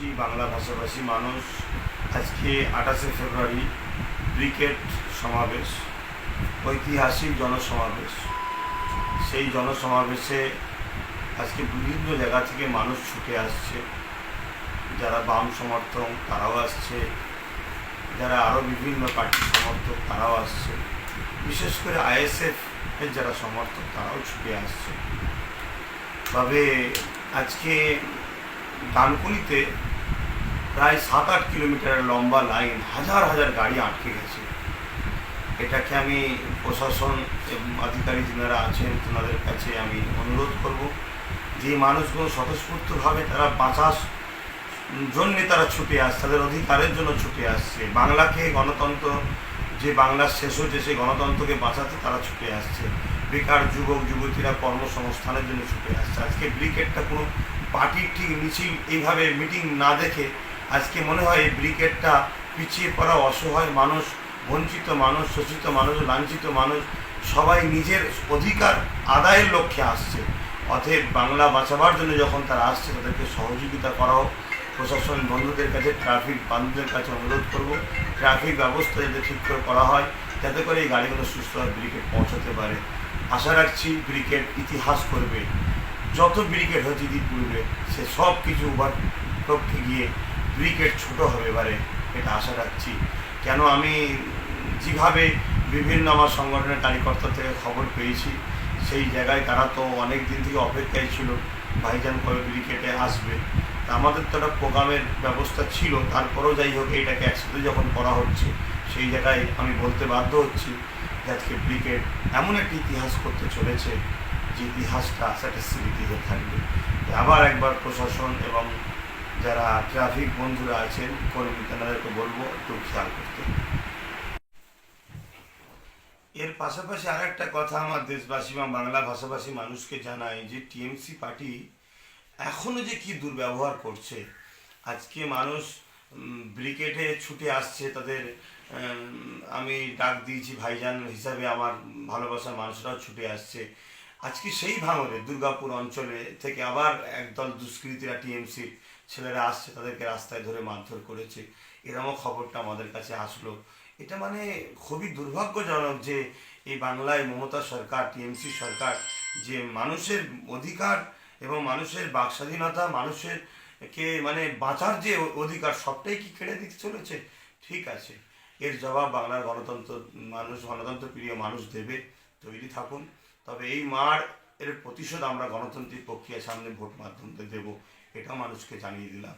ভাষাভাষী বাংলা ভাষাভাষী মানুষ আজকে আঠাশে ফেব্রুয়ারি ক্রিকেট সমাবেশ, ঐতিহাসিক জনসমাবেশ। সেই জনসমাবেশে আজকে বিভিন্ন জায়গা থেকে মানুষ ছুটে আসছে। যারা বাম সমর্থক, তারাও আসছে। যারা আরও বিভিন্ন পার্টির সমর্থক, তারাও আসছে। বিশেষ করে আইএসএফ এর যারা সমর্থক, তারাও ছুটে আসছে। তবে আজকে ডানকুনিতে প্রায় সাত আট কিলোমিটারের লম্বা লাইন হাজার হাজার গাড়ি আটকে গেছে। এটাকে আমি প্রশাসন এবং আধিকারিক যারা আছেন তেনাদের কাছে আমি অনুরোধ করব যে মানুষগুলো স্বতঃস্ফূর্তভাবে তারা বাঁচার জন্যে তারা ছুটে আসছে তাদের অধিকারের জন্য ছুটে আসছে। বাংলাকে গণতন্ত্র যে বাংলার শেষ হয়েছে, সেই গণতন্ত্রকে বাঁচাতে তারা ছুটে আসছে। বেকার যুবক, যুবতীরা কর্মসংস্থানের জন্য ছুটে আসছে। আজকে ব্রিকেটটা কোনো পার্টির ঠিক মিছিল, এইভাবে মিটিং না দেখে আজকে মনে হয় এই ব্রিগেডটা পিছিয়ে পড়া অসহায় মানুষ, বঞ্চিত মানুষ, শোষিত মানুষ, লাঞ্ছিত মানুষ, সবাই নিজের অধিকার আদায়ের লক্ষ্যে আসছে। অতএব বাংলা বাঁচাবার জন্য যখন তারা আসছে, তাদেরকে সহযোগিতা করা হোক। প্রশাসন বন্ধুদের কাছে, ট্রাফিক বান্ধবদের কাছে অনুরোধ করব। ট্রাফিক ব্যবস্থা যাতে ঠিক করে করা হয়, যাতে করে এই গাড়িগুলো সুস্থভাবে ব্রিকেট পৌঁছাতে পারে। আশা রাখছি ব্রিকেট ইতিহাস করবে। যত ব্রিকেট হয়েছে ইতিপূর্বে সে সব কিছু লক্ষ্যে গিয়ে ব্রিকেট ছোট হবে এবারে, এটা আশা রাখছি। কেন আমি যেভাবে বিভিন্ন আমার সংগঠনের কার্যকর্তা থেকে খবর পেয়েছি, সেই জায়গায় তারা তো অনেক দিন থেকে অপেক্ষায় ছিল, ভাইজান কবে ব্রিকেটে আসবে। আমাদের তো একটা প্রোগ্রামের ব্যবস্থা ছিল, তারপরেও যাই হোক এইটাকে একসাথে যখন করা হচ্ছে, সেই জায়গায় আমি বলতে বাধ্য হচ্ছি যে আজকে ক্রিকেট এমন একটা ইতিহাস করতে চলেছে, যে ইতিহাসটা একটা স্মৃতি হয়ে থাকবে। আবার একবার প্রশাসন এবং যারা ট্রাফিক বন্ধুরা আছেন কর্মী তেনাদেরকে বলব একটু খেয়াল করতে। এর পাশাপাশি আর একটা কথা আমার দেশবাসী বা বাংলা ভাষাভাষী মানুষকে জানাই যে টিএমসি পার্টি এখনও যে কি দুর্ব্যবহার করছে, আজকে মানুষ ব্রিকেটে ছুটে আসছে তাদের আমি ডাক দিয়েছি ভাইজান হিসাবে, আমার ভালোবাসার মানুষরাও ছুটে আসছে। আজকে সেই ভাঙরে দুর্গাপুর অঞ্চলে থেকে আবার একদল দুষ্কৃতীরা টিএমসি ছেলেরা আসছে, তাদেরকে রাস্তায় ধরে মারধর করেছে। এরমও খবরটা আমাদের কাছে আসলো। এটা মানে খুবই দুর্ভাগ্যজনক যে এই বাংলায় মমতা সরকার, টিএমসি সরকার যে মানুষের অধিকার এবং মানুষের বাক স্বাধীনতা মানুষের কে মানে বাঁচার যে অধিকার, সবটাই কি কেড়ে দিতে চলেছে? ঠিক আছে। এর জবাব বাংলার গণতন্ত্র মানুষ, গণতন্ত্র প্রিয় মানুষ দেবে। তৈরি থাকুন। তবে এই মার এর প্রতিশোধ আমরা গণতান্ত্রিক প্রক্রিয়ার সামনে ভোট মাধ্যমে দেব, এটা মানুষকে জানিয়ে দিলাম।